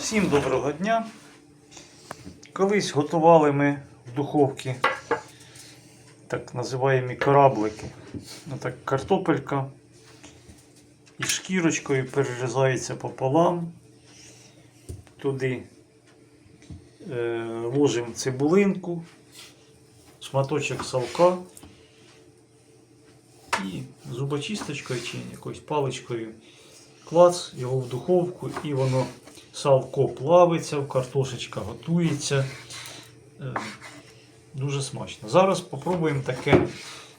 Всім доброго дня. Колись готували ми в духовці так називаємо кораблики. Ну, так, картопелька із шкірочкою перерізається пополам. Туди е, ложимо цибулинку, шматочок салка і зубочисточкою чи якоюсь паличкою клац його в духовку і воно салко плавиться, картошечка готується. Е, Дуже смачно. Зараз спробуємо таке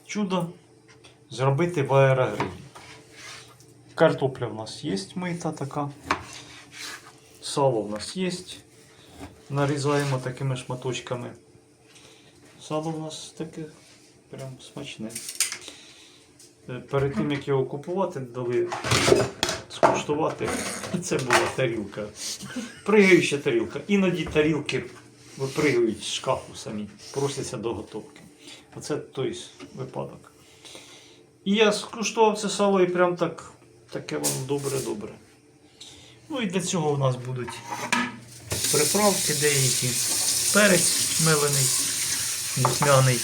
чудо зробити в аерогрилі. Картопля в нас є мита така. Сало в нас є. Нарізаємо такими шматочками. Сало в нас таке прям смачне. Е, Перед тим як його купувати, дали скуштувати. Це була тарілка. Пригаюча тарілка. Іноді тарілки випригають з шкафу самі, просяться до готовки. Оце той випадок. І я скуштував це сало і прям так, таке воно добре-добре. Ну і для цього у нас будуть приправки деякі. Перець мелений, духмяний.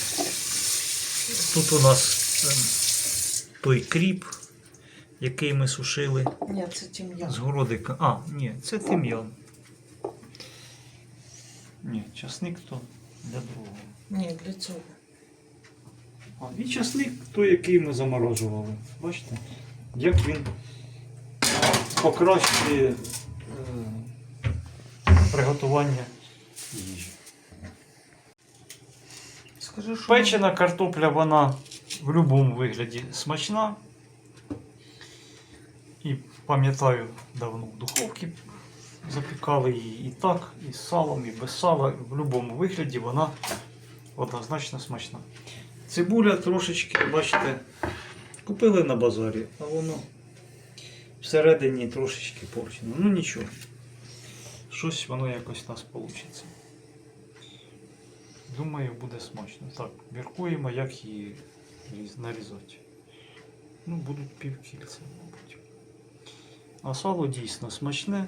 Тут у нас ем, той кріп, який ми сушили Ні, це тім'ян. з городика. А, ні, це тим'ян. Ні, часник то для другого. Ні, для цього. А, і часник той, який ми заморожували. Бачите? Як він покращує е, приготування їжі. Скажи, що Печена картопля, вона в будь-якому вигляді смачна. І пам'ятаю, давно в духовці запікали її і так, і з салом, і без сала. В будь-якому вигляді вона однозначно смачна. Цибуля трошечки, бачите, купили на базарі, а воно всередині трошечки порчено. Ну нічого. Щось воно якось у нас вийде. Думаю, буде смачно. Так, міркуємо, як її нарізати. Ну, будуть півкільця, мабуть. А сало дійсно смачне.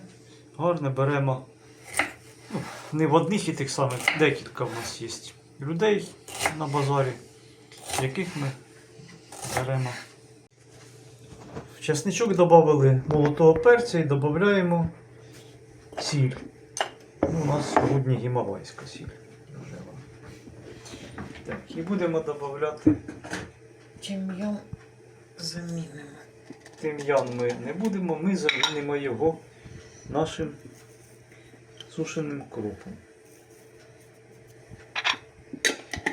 Гарне беремо. Ну, не в одних і тих самих, декілька в нас є людей на базарі, яких ми беремо. В часничок додали молотого перця і додаємо сіль. Ну, у нас сьогодні гімалайська сіль. Так, і будемо додавати тім'ян замінимо. тим'ян ми не будемо, ми замінимо його нашим сушеним кропом.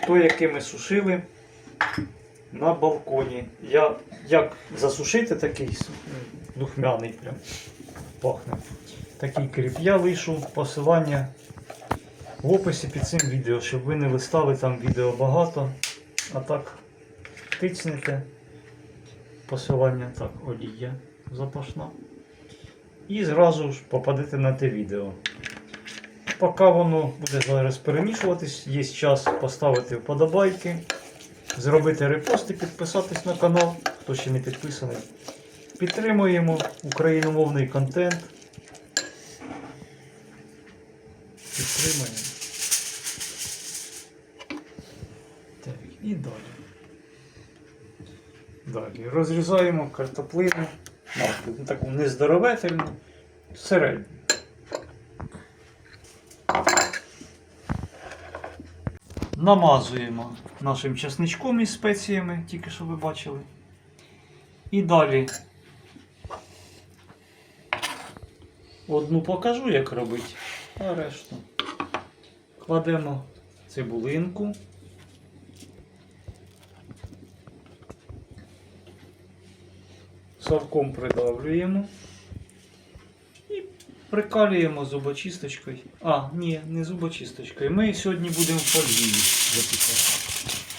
Той, який ми сушили на балконі. Я як засушити такий духмяний прям пахне. Такий кріп. Я лишу посилання в описі під цим відео, щоб ви не листали там відео багато. А так тицнете посилання, так, олія запашна. І зразу ж попадете на те відео. Поки воно буде зараз перемішуватись, є час поставити вподобайки, зробити репости, підписатись на канал, хто ще не підписаний. Підтримуємо україномовний контент. Підтримуємо. Так, і далі. Далі розрізаємо картоплину. Ну, таку нездоровительну, середню. Намазуємо нашим чесничком із спеціями, тільки що ви бачили. І далі одну покажу, як робити, а решту кладемо цибулинку. Совком придавлюємо і прикалюємо зубочисточкою. А, ні, не зубочисточкою. Ми сьогодні будемо в фольгії запікати.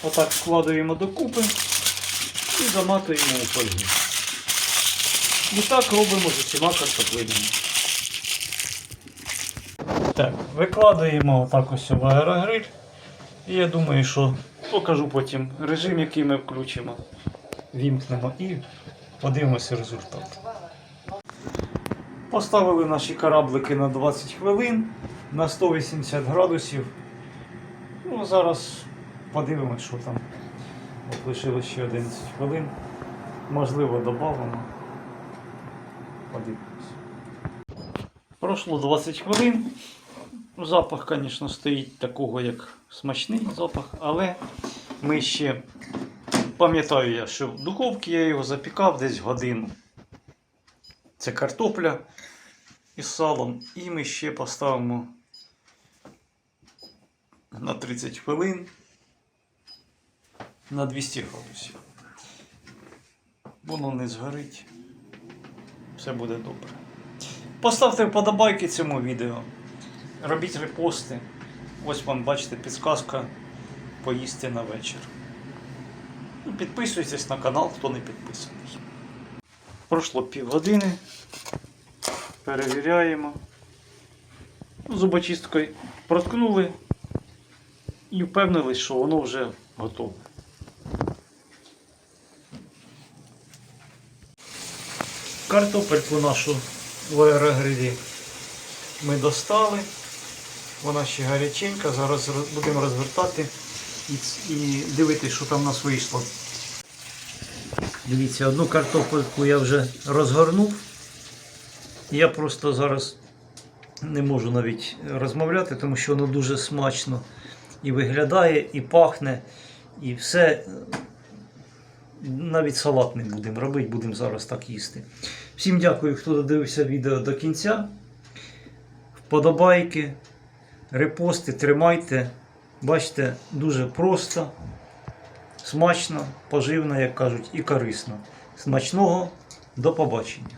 Отак складуємо докупи і заматуємо у фольгу. І так робимо з усіма картоплинами. Так, викладаємо отак ось в аерогриль. І я думаю, що покажу потім режим, який ми включимо. Вімкнемо і подивимося результат. Поставили наші кораблики на 20 хвилин на 180 градусів. Ну, зараз подивимось, що там. От лишилось ще 11 хвилин. Можливо, додамо. Подивимось. Пройшло 20 хвилин. Запах, звісно, стоїть такого, як смачний запах, але ми ще пам'ятаю я, що в духовці я його запікав десь годину. Це картопля із салом. І ми ще поставимо на 30 хвилин на 200 градусів. Воно не згорить. Все буде добре. Поставте вподобайки цьому відео. Робіть репости. Ось вам бачите підсказка поїсти на вечір. Ну, Підписуйтесь на канал, хто не підписаний. Пройшло півгодини. Перевіряємо. Ну, Зубочисткою проткнули і впевнились, що воно вже готове. Картопельку нашу в аерогрилі ми достали. Вона ще гаряченька. Зараз будемо розвертати і, дивитися, що там у нас вийшло. Дивіться, одну картопельку я вже розгорнув. Я просто зараз не можу навіть розмовляти, тому що воно дуже смачно і виглядає, і пахне, і все. Навіть салат не будемо робити, будемо зараз так їсти. Всім дякую, хто додивився відео до кінця. Вподобайки, репости, тримайте. Бачите, дуже просто, смачно, поживно, як кажуть, і корисно. Смачного, до побачення.